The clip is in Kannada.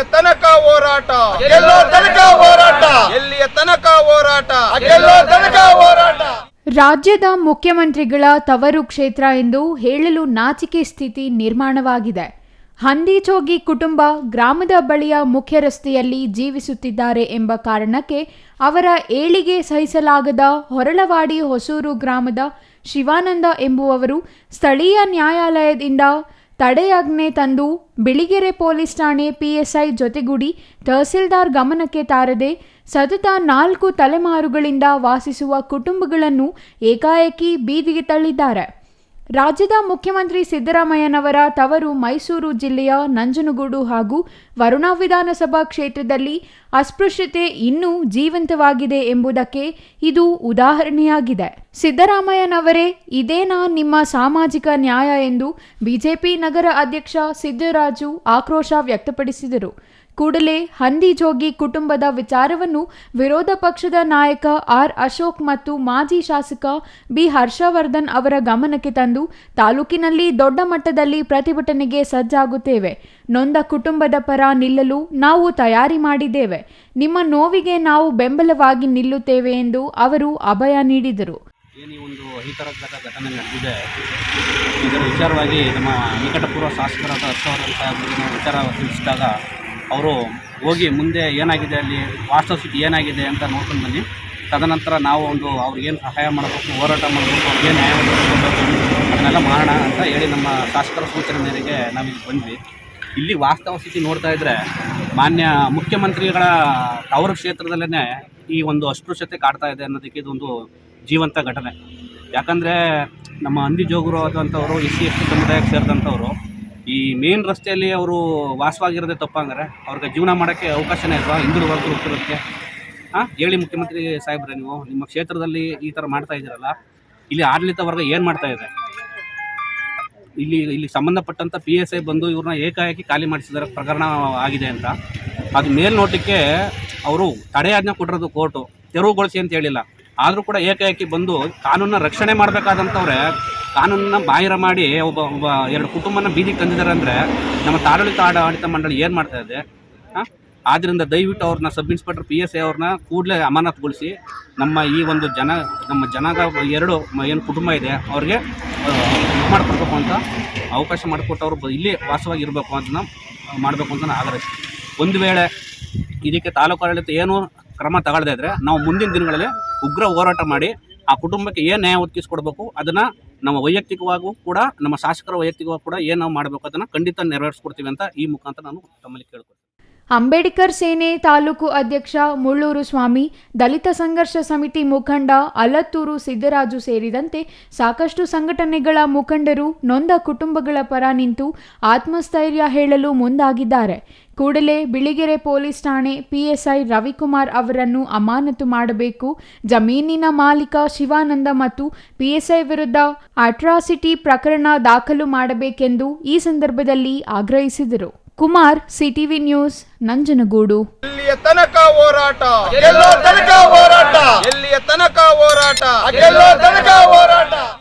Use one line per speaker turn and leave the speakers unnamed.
ಎಲ್ಲಿಯ ತನಕ ಹೋರಾಟ?
ಗೆಲ್ಲೋ ತನಕ ಹೋರಾಟ.
ಎಲ್ಲಿಯ ತನಕ ಹೋರಾಟ?
ಗೆಲ್ಲೋ ತನಕ ಹೋರಾಟ.
ರಾಜ್ಯದ ಮುಖ್ಯಮಂತ್ರಿಗಳ ತವರು ಕ್ಷೇತ್ರ ಎಂದು ಹೇಳಲು ನಾಚಿಕೆ ಸ್ಥಿತಿ ನಿರ್ಮಾಣವಾಗಿದೆ. ಹಂದಿಚೋಗಿ ಕುಟುಂಬ ಗ್ರಾಮದ ಬಳಿಯ ಮುಖ್ಯ ರಸ್ತೆಯಲ್ಲಿ ಜೀವಿಸುತ್ತಿದ್ದಾರೆ ಎಂಬ ಕಾರಣಕ್ಕೆ ಅವರ ಏಳಿಗೆ ಸಹಿಸಲಾಗದ ಹೊರಳವಾಡಿ ಹೊಸೂರು ಗ್ರಾಮದ ಶಿವಾನಂದ ಎಂಬುವವರು ಸ್ಥಳೀಯ ನ್ಯಾಯಾಲಯದಿಂದ ತಡೆಯಾಜ್ಞೆ ತಂದು ಬಿಳಿಗೆರೆ ಪೊಲೀಸ್ ಠಾಣೆ ಪಿಎಸ್ಐ ಜೊತೆಗೂಡಿ ತಹಸೀಲ್ದಾರ್ ಗಮನಕ್ಕೆ ತಾರದೆ ಸತತ ನಾಲ್ಕು ತಲೆಮಾರುಗಳಿಂದ ವಾಸಿಸುವ ಕುಟುಂಬಗಳನ್ನು ಏಕಾಏಕಿ ಬೀದಿಗೆ ತಳ್ಳಿದ್ದಾರೆ. ರಾಜ್ಯದ ಮುಖ್ಯಮಂತ್ರಿ ಸಿದ್ದರಾಮಯ್ಯನವರ ತವರು ಮೈಸೂರು ಜಿಲ್ಲೆಯ ನಂಜನಗೂಡು ಹಾಗೂ ವರುಣಾ ವಿಧಾನಸಭಾ ಕ್ಷೇತ್ರದಲ್ಲಿ ಅಸ್ಪೃಶ್ಯತೆ ಇನ್ನೂ ಜೀವಂತವಾಗಿದೆ ಎಂಬುದಕ್ಕೆ ಇದು ಉದಾಹರಣೆಯಾಗಿದೆ. ಸಿದ್ದರಾಮಯ್ಯನವರೇ, ಇದೇನಾ ನಿಮ್ಮ ಸಾಮಾಜಿಕ ನ್ಯಾಯ ಎಂದು ಬಿಜೆಪಿ ನಗರ ಅಧ್ಯಕ್ಷ ಸಿದ್ದರಾಜು ಆಕ್ರೋಶ ವ್ಯಕ್ತಪಡಿಸಿದರು. ಕೂಡಲೇ ಹಂದಿ ಜೋಗಿ ಕುಟುಂಬದ ವಿಚಾರವನ್ನು ವಿರೋಧ ಪಕ್ಷದ ನಾಯಕ ಆರ್ ಅಶೋಕ್ ಮತ್ತು ಮಾಜಿ ಶಾಸಕ ಬಿ ಹರ್ಷವರ್ಧನ್ ಅವರ ಗಮನಕ್ಕೆ ತಂದು ತಾಲೂಕಿನಲ್ಲಿ ದೊಡ್ಡ ಮಟ್ಟದಲ್ಲಿ ಪ್ರತಿಭಟನೆಗೆ ಸಜ್ಜಾಗುತ್ತೇವೆ. ನೊಂದ ಕುಟುಂಬದ ಪರ ನಿಲ್ಲಲು ನಾವು ತಯಾರಿ ಮಾಡಿದ್ದೇವೆ. ನಿಮ್ಮ ನೋವಿಗೆ ನಾವು ಬೆಂಬಲವಾಗಿ ನಿಲ್ಲುತ್ತೇವೆ ಎಂದು ಅವರು ಅಭಯ ನೀಡಿದರು.
ಒಂದು ಘಟನೆ ನಡೆದಿದೆ, ಇದರ ವಿಚಾರವಾಗಿ ನಮ್ಮ ನಿಕಟಪೂರ್ವ ಶಾಸಕರಾದ ಹರ್ಷವರ್ಧನ್ ನಾವು ವಿಚಾರ ತಿಳಿಸಿದಾಗ ಅವರು ಹೋಗಿ ಮುಂದೆ ಏನಾಗಿದೆ ಅಲ್ಲಿ ವಾಸ್ತವ ಸ್ಥಿತಿ ಏನಾಗಿದೆ ಅಂತ ನೋಡ್ಕೊಂಡು ಬನ್ನಿ. ತದನಂತರ ನಾವು ಒಂದು ಅವ್ರಿಗೇನು ಸಹಾಯ ಮಾಡಬೇಕು, ಹೋರಾಟ ಮಾಡಬೇಕು, ಅವ್ರಿಗೆ ನ್ಯಾಯ ಅದನ್ನೆಲ್ಲ ಮಾಡೋಣ ಅಂತ ಹೇಳಿ ನಮ್ಮ ಶಾಸಕರ ಸೂಚನೆ ಮೇರೆಗೆ ನಾವು ಇಲ್ಲಿ ಬಂದ್ವಿ. ಇಲ್ಲಿ ವಾಸ್ತವ ಸ್ಥಿತಿ ನೋಡ್ತಾ ಇದ್ದರೆ ಮಾನ್ಯ ಮುಖ್ಯಮಂತ್ರಿಗಳ ತವರು ಕ್ಷೇತ್ರದಲ್ಲೇ ಈ ಒಂದು ಅಸ್ಪೃಶ್ಯತೆ ಕಾಡ್ತಾ ಇದೆ ಅನ್ನೋದಕ್ಕೆ ಇದೊಂದು ಜೀವಂತ ಘಟನೆ. ಯಾಕಂದರೆ ನಮ್ಮ ಹಂದಿ ಜೋಗುರು ಆದಂಥವ್ರು, ಎಸ್ ಸಿ ಎಸ್ ಟಿ ಸಮುದಾಯಕ್ಕೆ ಸೇರಿದಂಥವ್ರು ಈ ಮೇನ್ ರಸ್ತೆಯಲ್ಲಿ ಅವರು ವಾಸವಾಗಿರೋದೇ ತಪ್ಪಂಗಾರೆ. ಅವ್ರಿಗೆ ಜೀವನ ಮಾಡೋಕ್ಕೆ ಅವಕಾಶನೇ ಇಲ್ವಾ? ಹಿಂದುಳಿದ ವರ್ಗ ಹುಟ್ಟಿರೋದಕ್ಕೆ. ಹಾಂ ಹೇಳಿ ಮುಖ್ಯಮಂತ್ರಿ ಸಾಹೇಬ್ರೆ ನೀವು. ನಿಮ್ಮ ಕ್ಷೇತ್ರದಲ್ಲಿ ಈ ಥರ ಮಾಡ್ತಾ ಇದ್ದೀರಲ್ಲ, ಇಲ್ಲಿ ಆಡಳಿತ ವರ್ಗ ಏನು ಮಾಡ್ತಾ ಇದೆ? ಇಲ್ಲಿ ಇಲ್ಲಿ ಸಂಬಂಧಪಟ್ಟಂಥ ಪಿ ಎಸ್ ಐ ಬಂದು ಇವ್ರನ್ನ ಏಕಾಏಕಿ ಖಾಲಿ ಮಾಡಿಸಿದಾರೆ ಪ್ರಕರಣ ಆಗಿದೆ ಅಂತ. ಅದು ಮೇಲ್ನೋಟಕ್ಕೆ ಅವರು ತಡೆಯಾಜ್ಞೆ ಕೊಟ್ಟಿರೋದು ಕೋರ್ಟು. ತೆರವುಗೊಳಿಸಿ ಅಂತ ಹೇಳಿಲ್ಲ. ಆದರೂ ಕೂಡ ಏಕಾಏಕಿ ಬಂದು ಕಾನೂನನ್ನ ರಕ್ಷಣೆ ಮಾಡಬೇಕಾದಂಥವ್ರೆ ಕಾನೂನನ್ನ ಬಾಹಿರ ಮಾಡಿ ಒಬ್ಬ ಒಬ್ಬ ಎರಡು ಕುಟುಂಬನ ಬೀದಿಗೆ ತಂದಿದ್ದಾರೆ ಅಂದರೆ ನಮ್ಮ ತಾಡಳಿತ ಆಡಳಿತ ಮಂಡಳಿ ಏನು ಮಾಡ್ತಾ ಇದೆ? ಆದ್ದರಿಂದ ದಯವಿಟ್ಟು ಅವ್ರನ್ನ sub inspector P S A ಅವ್ರನ್ನ ಕೂಡಲೇ ಅಮಾನತುಗೊಳಿಸಿ ನಮ್ಮ ಈ ಒಂದು ಜನ, ನಮ್ಮ ಜನದ ಎರಡು ಏನು ಕುಟುಂಬ ಇದೆ, ಅವ್ರಿಗೆ ಮಾಡಿಕೊಡ್ಬೇಕು ಅಂತ ಅವಕಾಶ ಮಾಡಿಕೊಟ್ಟು ಇಲ್ಲಿ ವಾಸವಾಗಿ ಇರಬೇಕು ಅಂತ ಮಾಡಬೇಕು ಅಂತ ನಾನು ಆಗ್ರಹಿಸ್ತೀನಿ. ಒಂದು ವೇಳೆ ಇದಕ್ಕೆ ತಾಲೂಕು ಆಡಳಿತ ಏನು ಕ್ರಮ ತಗೊಳ್ಳದೇ ಇದ್ದರೆ ನಾವು ಮುಂದಿನ ದಿನಗಳಲ್ಲಿ ಉಗ್ರ ಹೋರಾಟ ಮಾಡಿ ಆ ಕುಟುಂಬಕ್ಕೆ ಏನು ನ್ಯಾಯ ಒದಗಿಸ್ಕೊಡ್ಬೇಕು, ಅದನ್ನು ನಮ್ಮ ವೈಯಕ್ತಿಕವಾಗೂ ಕೂಡ, ನಮ್ಮ ಶಾಸಕರ ವೈಯಕ್ತಿಕವಾಗಿ ಕೂಡ ಏನು ನಾವು ಮಾಡಬೇಕು ಅದನ್ನು ಖಂಡಿತ ನೆರವೇರಿಸ್ಕೊಡ್ತೀವಿ ಅಂತ ಈ ಮುಖಾಂತರ ನಾನು ತಮ್ಮಲ್ಲಿ ಕೇಳ್ಕೊಳ್ತೀನಿ.
ಅಂಬೇಡ್ಕರ್ ಸೇನೆ ತಾಲೂಕು ಅಧ್ಯಕ್ಷ ಮುಳ್ಳೂರು ಸ್ವಾಮಿ, ದಲಿತ ಸಂಘರ್ಷ ಸಮಿತಿ ಮುಖಂಡ ಅಲತ್ತೂರು ಸಿದ್ದರಾಜು ಸೇರಿದಂತೆ ಸಾಕಷ್ಟು ಸಂಘಟನೆಗಳ ಮುಖಂಡರು ನೊಂದ ಕುಟುಂಬಗಳ ಪರ ನಿಂತು ಆತ್ಮಸ್ಥೈರ್ಯ ಹೇಳಲು ಮುಂದಾಗಿದ್ದಾರೆ. ಕೂಡಲೇ ಬಿಳಿಗೆರೆ ಪೊಲೀಸ್ ಠಾಣೆ ಪಿಎಸ್ಐ ರವಿಕುಮಾರ್ ಅವರನ್ನು ಅಮಾನತು ಮಾಡಬೇಕು. ಜಮೀನಿನ ಮಾಲೀಕ ಶಿವಾನಂದ ಮತ್ತು ಪಿಎಸ್ಐ ವಿರುದ್ಧ ಅಟ್ರಾಸಿಟಿ ಪ್ರಕರಣ ದಾಖಲು ಮಾಡಬೇಕೆಂದು ಈ ಸಂದರ್ಭದಲ್ಲಿ ಆಗ್ರಹಿಸಿದರು. Kumar CTV news Nanjangud.
ಎಲ್ಲಿಯ ತನಕ ಹೋರಾಟ?
ಎಲ್ಲೋ ತನಕ ಹೋರಾಟ.
ಎಲ್ಲಿಯ ತನಕ ಹೋರಾಟ?
ಎಲ್ಲೋ ತನಕ ಹೋರಾಟ